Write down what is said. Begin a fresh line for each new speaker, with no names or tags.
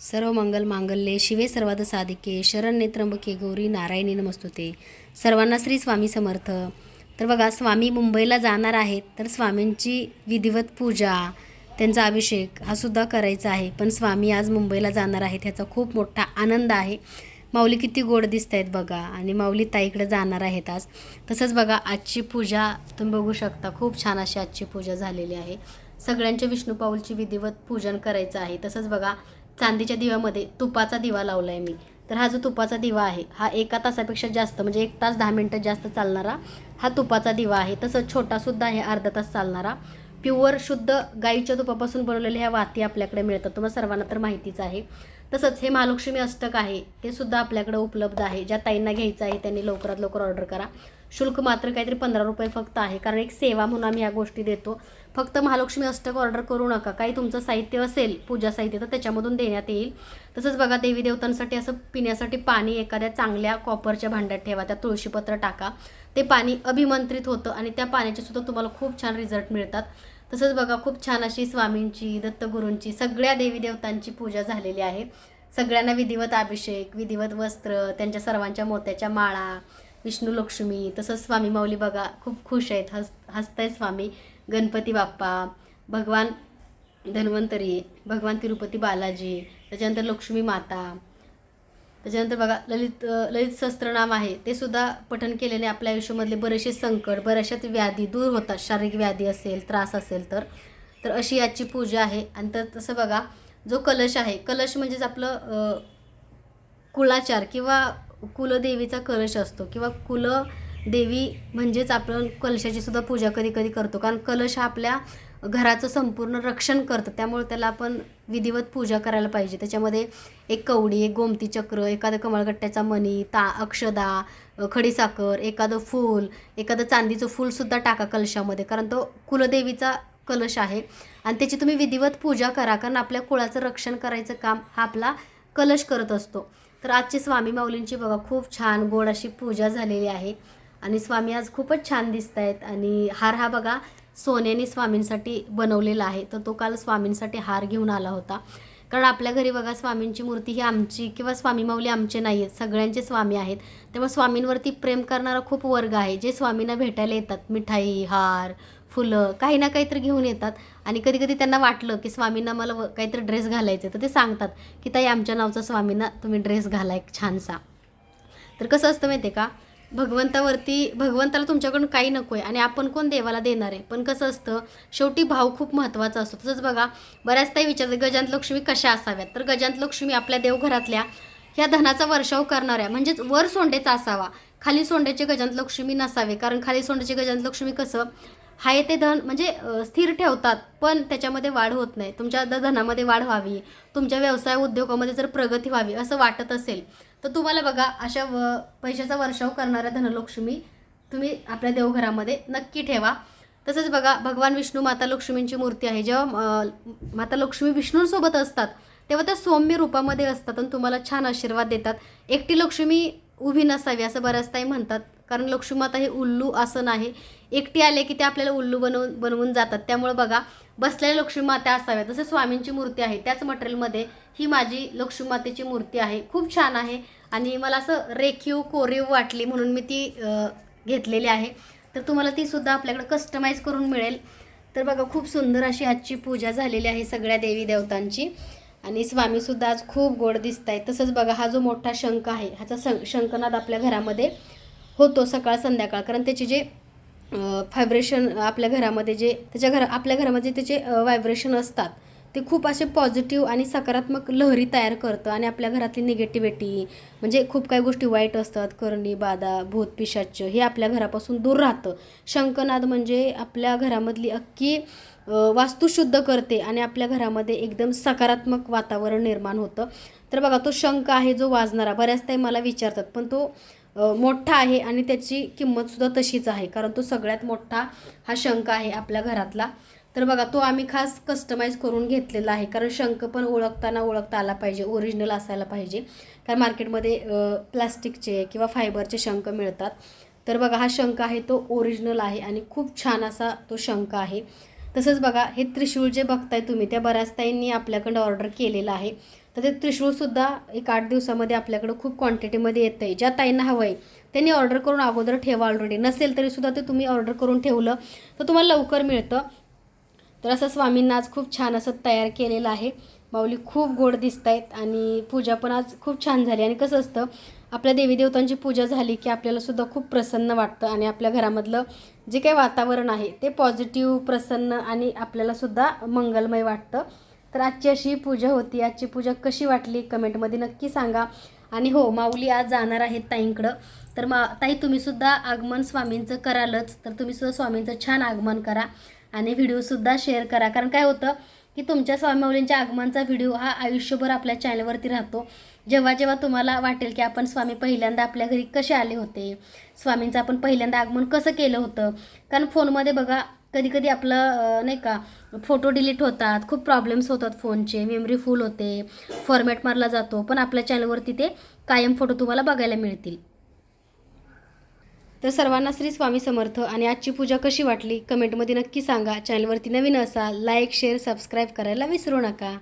सर्व मंगल मांगल्ये शिवे सर्वाद साधिके शरण नेत्रंबके गौरी नारायणी नमस्तुते. सर्वांना श्री स्वामी समर्थ. तर बघा स्वामी मुंबईला जाणार आहेत तर स्वामींची विधिवत पूजा त्यांचा अभिषेक हा सुद्धा करायचा आहे. पण स्वामी आज मुंबईला जाणार आहेत ह्याचा खूप मोठा आनंद आहे. माऊली किती गोड दिसत आहेत बघा आणि माऊली ताईकडे जाणार आहेत आज. तसंच बघा आजची पूजा तुम्ही बघू शकता खूप छान अशी आजची पूजा झालेली आहे. सगळ्यांच्या विष्णू पाऊलची विधिवत पूजन करायचं आहे. तसंच बघा चांदीच्या दिव्यामध्ये तुपाचा दिवा लावला आहे मी. तर हा जो तुपाचा दिवा आहे हा एका तासापेक्षा जास्त म्हणजे एक तास दहा मिनटं जास्त चालणारा हा तुपाचा दिवा आहे. तसंच छोटासुद्धा आहे अर्धा तास चालणारा. प्युअर शुद्ध गाईच्या तुपापासून बनवलेल्या ह्या वाती आपल्याकडे मिळतात. तुम्हाला सर्वांना तर माहितीच आहे. तसंच हे महालक्ष्मी अष्टक आहे ते सुद्धा आपल्याकडे उपलब्ध आहे. ज्या ताईंना घ्यायचं आहे त्यांनी लवकरात लवकर ऑर्डर करा. शुल्क मात्र काहीतरी पंधरा रुपये फक्त आहे कारण एक सेवा म्हणून आम्ही ह्या गोष्टी देतो. फक्त महालक्ष्मी अष्टक ऑर्डर करू नका. काही तुमचं साहित्य असेल पूजा साहित्य तर त्याच्यामधून देण्यात येईल. तसंच बघा देवी देवतांसाठी असं पिण्यासाठी पाणी एखाद्या चांगल्या कॉपरच्या भांड्यात ठेवा. त्या तुळशीपत्र टाका. ते पाणी अभिमंत्रित होतं आणि त्या पाण्याचे सुद्धा तुम्हाला खूप छान रिझल्ट मिळतात. तसंच बघा खूप छान अशी स्वामींची दत्तगुरूंची सगळ्या देवी देवतांची पूजा झालेली आहे. सगळ्यांना विधिवत अभिषेक विधिवत वस्त्र त्यांच्या सर्वांच्या मोत्याच्या माळा विष्णू लक्ष्मी तसंच स्वामी माऊली बघा खूप खुश आहेत. हस हसतायत स्वामी. गणपती बाप्पा भगवान धन्वंतरी भगवान तिरुपती बालाजी त्याच्यानंतर लक्ष्मी माता त्याच्यानंतर बघा ललित ललित सहस्त्रनाम आहे ते सुद्धा पठन केल्याने आपल्या आयुष्यामधले बरेचसे संकट बऱ्याचशाच व्याधी दूर होतात. शारीरिक व्याधी असेल त्रास असेल तर. तर अशी आजची पूजा आहे. आणि तर तसं बघा जो कलश आहे कलश म्हणजेच आपलं कुळाचार किंवा कुलदेवीचा कलश असतो किंवा देवी म्हणजेच आपण कलशाची सुद्धा पूजा कधी कधी करतो. कारण कलश हा आपल्या घराचं संपूर्ण रक्षण करतं. त्यामुळे त्याला आपण विधिवत पूजा करायला पाहिजे. त्याच्यामध्ये एक कवडी एक गोमती चक्र एखादं कमळगट्ट्याचा मणी ता अक्षदा खडीसाखर एखादं फूल एखादं चांदीचं फूलसुद्धा टाका कलशामध्ये. कारण तो कुलदेवीचा कलश आहे. आणि त्याची तुम्ही विधिवत पूजा करा. कारण आपल्या कुळाचं रक्षण करायचं काम हा आपला कलश करत असतो. तर आजची स्वामी माऊलींची बघा खूप छान गोड अशी पूजा झालेली आहे. आणि स्वामी आज खूपच छान दिसत आहेत आणि हार हा बघा सोन्याने स्वामींसाठी बनवलेला आहे. तर तो काल स्वामींसाठी हार घेऊन आला होता. कारण आपल्या घरी बघा स्वामींची मूर्ती ही आमची किंवा स्वामी माऊली आमचे नाही आहेत सगळ्यांचे स्वामी आहेत. त्यामुळे स्वामींवरती प्रेम करणारा खूप वर्ग आहे. जे स्वामींना भेटायला येतात. मिठाई हार फुलं काही ना काहीतरी घेऊन येतात. आणि कधी कधी त्यांना वाटलं की स्वामींना मला व- काहीतरी ड्रेस घालायचं तर ते सांगतात की ताई आमच्या नावचा स्वामींना तुम्ही ड्रेस घाला एक छानसा. तर कसं असतं माहिती आहे का? भगवंतावरती भगवंताला तुमच्याकडून काही नको आहे आणि आपण कोण देवाला देणार आहे? पण कसं असतं शेवटी भाव खूप महत्त्वाचा असतो. तसंच बघा बऱ्याच ताई गजांत लक्ष्मी कशा असाव्यात? तर गजांत लक्ष्मी आपल्या देवघरातल्या ह्या धनाचा वर्षाव करणाऱ्या म्हणजेच वर सोंडेचा असावा. खाली सोंड्याचे गजांत लक्ष्मी नसावे. कारण खाली सोंड्याचे गजांत लक्ष्मी कसं हाय ते धन म्हणजे स्थिर ठेवतात पण त्याच्यामध्ये वाढ होत नाही. तुमच्या द- धनामध्ये वाढ व्हावी. तुमच्या व्यवसाय उद्योगामध्ये जर प्रगती व्हावी असं वाटत असेल तर तुम्हाला बघा अशा व पैशाचा वर्षाव करणाऱ्या धनलक्ष्मी तुम्ही आपल्या देवघरामध्ये नक्की ठेवा. तसंच बघा भगवान विष्णू माता लक्ष्मींची मूर्ती आहे. जेव्हा माता लक्ष्मी विष्णूंसोबत असतात तेव्हा त्या सौम्य रूपामध्ये असतात आणि तुम्हाला छान आशीर्वाद देतात. एकटी लक्ष्मी उभी नसावी असं बऱ्याच ताई म्हणतात. कारण लक्ष्मीमाता हे उल्लू आसन आहे एकटी आले की ते आपल्याला उल्लू बनवून बनवून जातात. त्यामुळे बघा बसलेल्या लक्ष्मीमाता असाव्या जसं स्वामींची मूर्ती आहे त्याच मटेरियलमध्ये ही माझी लक्ष्मीमातेची मूर्ती आहे. खूप छान आहे. आणि मला असं रेखीव कोरीव वाटली म्हणून मी ती घेतलेली आहे. तर तुम्हाला ती सुद्धा आपल्याकडे कस्टमाइज करून मिळेल. तर बघा खूप सुंदर अशी आजची पूजा झालेली आहे सगळ्या देवी देवतांची. आणि स्वामीसुद्धा आज खूप गोड दिसत आहे तसंच बघा हा जो मोठा शंख आहे ह्याचा सं शंखनाद आपल्या घरामध्ये. होतो सकाळ संध्याकाळ. कारण त्याचे जे व्हायब्रेशन आपल्या घरामध्ये जे त्याच्या घरा आपल्या घरामध्ये त्याचे व्हायब्रेशन असतात. ते खूप असे पॉझिटिव्ह आणि सकारात्मक लहरी तयार करतं आणि आपल्या घरातली निगेटिव्हिटी म्हणजे खूप काही गोष्टी वाईट असतात. करणी बाधा भूत पिशाच हे आपल्या घरापासून दूर राहतं. शंकनाद म्हणजे आपल्या घरामधली अख्खी वास्तू शुद्ध करते आणि आपल्या घरामध्ये एकदम सकारात्मक वातावरण निर्माण होतं. तर बघा तो शंख आहे जो वाजणारा. बऱ्याच ताई मला विचारतात पण तो मोठा आहे आणि त्याची किंमतसुद्धा तशीच आहे. कारण तो सगळ्यात मोठा हा शंख आहे आपल्या घरातला. तर बघा तो आम्ही खास कस्टमाइज करून घेतलेला आहे. कारण शंख पण ओळखताना ओळखता आला पाहिजे ओरिजिनल असायला पाहिजे. कारण मार्केटमध्ये प्लास्टिकचे किंवा फायबरचे शंख मिळतात. तर बघा हा शंख आहे तो ओरिजिनल आहे आणि खूप छान असा तो शंख आहे. तसंच बघा हे त्रिशूळ जे बघताय तुम्ही त्या बऱ्याच ताईंनी आपल्याकडं ऑर्डर केलेलं आहे. तर ते त्रिशूळसुद्धा एक आठ दिवसामध्ये आपल्याकडं खूप क्वांटिटीमध्ये येतं आहे ज्या ताईंना हवं आहे त्यांनी ऑर्डर करून अगोदर ठेवा ऑलरेडी नसेल तरीसुद्धा ते तुम्ही ऑर्डर करून ठेवलं तर तुम्हाला लवकर मिळतं. तर असं स्वामींना आज खूप छान असं तयार केलेलं आहे. माऊली खूप गोड दिसत आहेत आणि पूजा पण आज खूप छान झाली. आणि कसं असतं आपल्या देवी देवतांची पूजा झाली की आपल्यालासुद्धा खूप प्रसन्न वाटतं आणि आपल्या घरामधलं जे काही वातावरण आहे ते पॉझिटिव्ह प्रसन्न आणि आपल्यालासुद्धा मंगलमय वाटतं. तर आजची अशी पूजा होती. आजची पूजा कशी वाटली? कमेंटमध्ये नक्की सांगा. आणि हो माऊली आज जाणार आहेत ताईंकडं. तर मा ताई तुम्हीसुद्धा आगमन स्वामींचं करालच. तर तुम्हीसुद्धा स्वामींचं छान आगमन करा. आणि व्हिडिओसुद्धा शेअर करा. कारण काय होतं की तुमच्या स्वामी माऊलींच्या आगमनचा व्हिडिओ हा आयुष्यभर आपल्या चॅनलवरती राहतो. जेव्हा जेव्हा तुम्हाला वाटेल की आपण स्वामी पहिल्यांदा आपल्या घरी कसे आले होते? स्वामींचं आपण पहिल्यांदा आगमन कसं केलं होतं? कारण फोनमध्ये बघा कधी कधी आपलं नाही का फोटो डिलीट होतात खूप प्रॉब्लेम्स होतात फोनचे मेमरी फुल होते फॉर्मॅट मारला जातो पण आपल्या चॅनलवरती ते कायम फोटो तुम्हाला बघायला मिळतील. तर सर्वांना श्री स्वामी समर्थ आणि आजची पूजा कशी वाटली? कमेंटमध्ये नक्की सांगा. चॅनलवरती नवीन असाल लाईक शेअर सबस्क्राईब करायला विसरू नका.